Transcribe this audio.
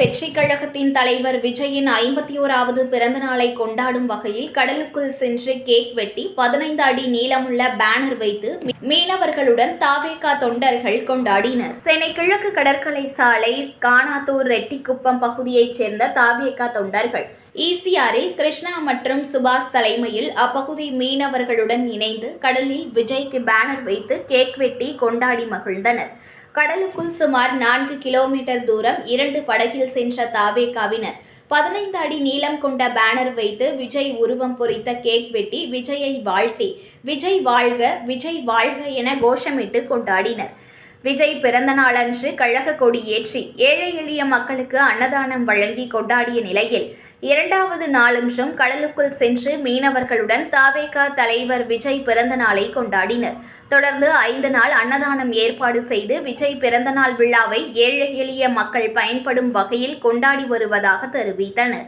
கட்சியின் தலைவர் விஜயின் ஐம்பத்தி ஓராவது பிறந்த நாளை கொண்டாடும் வகையில் கடலுக்குள் சென்று கேக் வெட்டி பதினைந்து அடி நீளமுள்ள பேனர் வைத்து மீனவர்களுடன் தாவேகா தொண்டர்கள் கொண்டாடினர். சென்னை கிழக்கு கடற்கரை சாலை கானாத்தூர் ரெட்டிக்குப்பம் பகுதியைச் சேர்ந்த தாவேகா தொண்டர்கள் ஈசிஆரில் கிருஷ்ணா மற்றும் சுபாஷ் தலைமையில் அப்பகுதி மீனவர்களுடன் இணைந்து கடலில் விஜய்க்கு பேனர் வைத்து கேக் வெட்டி கொண்டாடி மகிழ்ந்தனர். கடலுக்குள் சுமார் நான்கு கிலோமீட்டர் தூரம் இரண்டு படகில் சென்ற தாவேகாவினர் பதினைந்து அடி நீளம் கொண்ட பேனர் வைத்து விஜய் உருவம் பொறித்த கேக் வெட்டி விஜயை வாழ்த்தி விஜய் வாழ்க விஜய் வாழ்க என கோஷமிட்டு கொண்டாடினர். விஜய் பிறந்தநாளன்று கழக கொடி ஏற்றி ஏழை எளிய மக்களுக்கு அன்னதானம் வழங்கி கொண்டாடிய நிலையில் இரண்டாவது நாளன்றும் கடலுக்குள் சென்று மீனவர்களுடன் தாவேகா தலைவர் விஜய் பிறந்த நாளை கொண்டாடினர். தொடர்ந்து ஐந்து நாள் அன்னதானம் ஏற்பாடு செய்து விஜய் பிறந்தநாள் விழாவை ஏழை எளிய மக்கள் பயன்படும் வகையில் கொண்டாடி வருவதாக தெரிவித்தனர்.